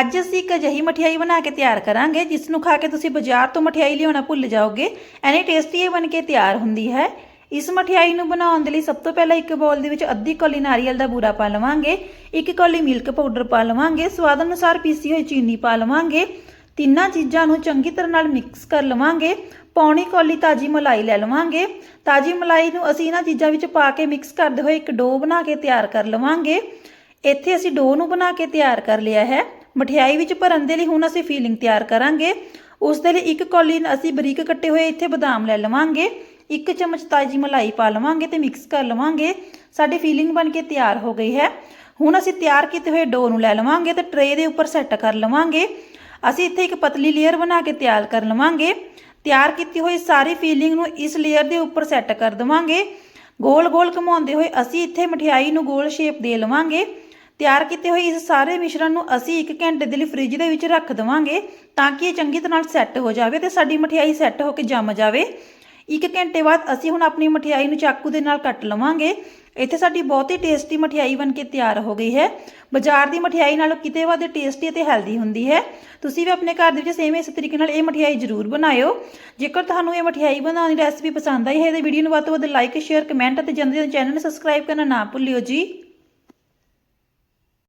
ਅੱਜ ਅਸੀਂ ਇੱਕ ਅਜਿਹੀ ਮਠਿਆਈ ਬਣਾ ਕੇ ਤਿਆਰ ਕਰਾਂਗੇ ਜਿਸ ਨੂੰ ਖਾ ਕੇ ਤੁਸੀਂ ਬਾਜ਼ਾਰ ਤੋਂ ਮਠਿਆਈ ਲਿਆਉਣਾ ਭੁੱਲ ਜਾਓਗੇ। ਐਨੀ ਟੇਸਟੀ ਇਹ ਬਣ ਕੇ ਤਿਆਰ ਹੁੰਦੀ ਹੈ। ਇਸ ਮਠਿਆਈ ਨੂੰ ਬਣਾਉਣ ਦੇ ਲਈ ਸਭ ਤੋਂ ਪਹਿਲਾਂ ਇੱਕ ਬੋਲ ਦੇ ਵਿੱਚ ਅੱਧੀ ਕੌਲੀ ਨਾਰੀਅਲ ਦਾ ਬੂਰਾ ਪਾ ਲਵਾਂਗੇ, ਇੱਕ ਕੌਲੀ ਮਿਲਕ ਪਾਊਡਰ ਪਾ ਲਵਾਂਗੇ, ਸਵਾਦ ਅਨੁਸਾਰ ਪੀਸੀ ਹੋਈ ਚੀਨੀ ਪਾ ਲਵਾਂਗੇ, ਤਿੰਨਾਂ ਚੀਜ਼ਾਂ ਨੂੰ ਚੰਗੀ ਤਰ੍ਹਾਂ ਨਾਲ ਮਿਕਸ ਕਰ ਲਵਾਂਗੇ, ਪੌਣੀ ਕੌਲੀ ਤਾਜੀ ਮਲਾਈ ਲੈ ਲਵਾਂਗੇ। ਤਾਜੀ ਮਲਾਈ ਨੂੰ ਅਸੀਂ ਇਹਨਾਂ ਚੀਜ਼ਾਂ ਵਿੱਚ ਪਾ ਕੇ ਮਿਕਸ ਕਰਦੇ ਹੋਏ ਇੱਕ ਡੋ ਬਣਾ ਕੇ ਤਿਆਰ ਕਰ ਲਵਾਂਗੇ। ਇੱਥੇ ਅਸੀਂ ਡੋ ਨੂੰ ਬਣਾ ਕੇ ਤਿਆਰ ਕਰ ਲਿਆ ਹੈ। ਮਠਿਆਈ ਵਿੱਚ ਭਰਨ ਦੇ ਲਈ ਹੁਣ ਅਸੀਂ ਫੀਲਿੰਗ ਤਿਆਰ ਕਰਾਂਗੇ। ਉਸ ਦੇ ਲਈ ਇੱਕ ਕੌਲੀ ਅਸੀਂ ਬਰੀਕ ਕੱਟੇ ਹੋਏ ਇੱਥੇ ਬਦਾਮ ਲੈ ਲਵਾਂਗੇ। ਇੱਕ ਚਮਚ ਤਾਜੀ ਮਲਾਈ ਪਾ ਲਵਾਂਗੇ ਤੇ ਮਿਕਸ ਕਰ ਲਵਾਂਗੇ। ਸਾਡੀ ਫੀਲਿੰਗ ਬਣ ਕੇ ਤਿਆਰ ਹੋ ਗਈ ਹੈ। ਹੁਣ ਅਸੀਂ ਤਿਆਰ ਕੀਤੇ ਹੋਏ ਡੋ ਨੂੰ ਲੈ ਲਵਾਂਗੇ ਤੇ ਟਰੇ ਦੇ ਉੱਪਰ ਸੈੱਟ ਕਰ ਲਵਾਂਗੇ। ਅਸੀਂ ਇੱਥੇ ਇੱਕ ਪਤਲੀ ਲੇਅਰ ਬਣਾ ਕੇ ਤਿਆਰ ਕਰ ਲਵਾਂਗੇ। ਤਿਆਰ ਕੀਤੀ ਹੋਈ ਸਾਰੀ ਫੀਲਿੰਗ ਨੂੰ ਇਸ ਲੇਅਰ ਦੇ ਉੱਪਰ ਸੈੱਟ ਕਰ ਦਵਾਂਗੇ। ਗੋਲ-ਗੋਲ ਘੁਮਾਉਂਦੇ ਹੋਏ ਅਸੀਂ ਇੱਥੇ ਮਠਿਆਈ ਨੂੰ ਗੋਲ ਸ਼ੇਪ ਦੇ ਲਵਾਂਗੇ। ਤਿਆਰ ਕੀਤੇ ਹੋਏ ਇਸ ਸਾਰੇ ਮਿਸ਼ਰਣ ਨੂੰ ਅਸੀਂ 1 ਘੰਟੇ ਦੇ ਲਈ ਫ੍ਰਿਜ ਦੇ ਵਿੱਚ ਰੱਖ ਦਵਾਂਗੇ ਤਾਂ ਕਿ ਇਹ ਚੰਗੀ ਤਰ੍ਹਾਂ ਸੈੱਟ ਹੋ ਜਾਵੇ ਤੇ ਸਾਡੀ ਮਠਿਆਈ ਸੈੱਟ ਹੋ ਕੇ ਜੰਮ ਜਾਵੇ। 1 ਘੰਟੇ ਬਾਅਦ ਅਸੀਂ ਹੁਣ ਆਪਣੀ ਮਠਿਆਈ ਨੂੰ ਚਾਕੂ ਦੇ ਨਾਲ ਕੱਟ ਲਵਾਂਗੇ। ਇੱਥੇ ਸਾਡੀ ਬਹੁਤ ਹੀ ਟੇਸਟੀ ਮਠਿਆਈ ਬਣ ਕੇ ਤਿਆਰ ਹੋ ਗਈ ਹੈ। ਬਾਜ਼ਾਰ ਦੀ ਮਠਿਆਈ ਨਾਲੋਂ ਕਿਤੇ ਵੱਧ ਟੇਸਟੀ ਅਤੇ ਹੈਲਦੀ ਹੁੰਦੀ ਹੈ। ਤੁਸੀਂ ਵੀ ਆਪਣੇ ਘਰ ਦੇ ਵਿੱਚ ਸੇਮ ਇਸ ਤਰੀਕੇ ਨਾਲ ਇਹ ਮਠਿਆਈ ਜ਼ਰੂਰ ਬਣਾਇਓ। ਜੇਕਰ ਤੁਹਾਨੂੰ ਇਹ ਮਠਿਆਈ ਬਣਾਉਣ ਦੀ ਰੈਸਪੀ ਪਸੰਦ ਆਈ ਹੈ ਤਾਂ ਵੀਡੀਓ ਨੂੰ ਵੱਧ ਤੋਂ ਵੱਧ ਲਾਈਕ ਸ਼ੇਅਰ ਕਮੈਂਟ ਅਤੇ ਜਲਦੀ ਜਲਦੀ ਚੈਨਲ ਨੂੰ ਸਬਸਕ੍ਰਾਈਬ ਕਰਨਾ ਨਾ ਭੁੱਲਿਓ ਜੀ।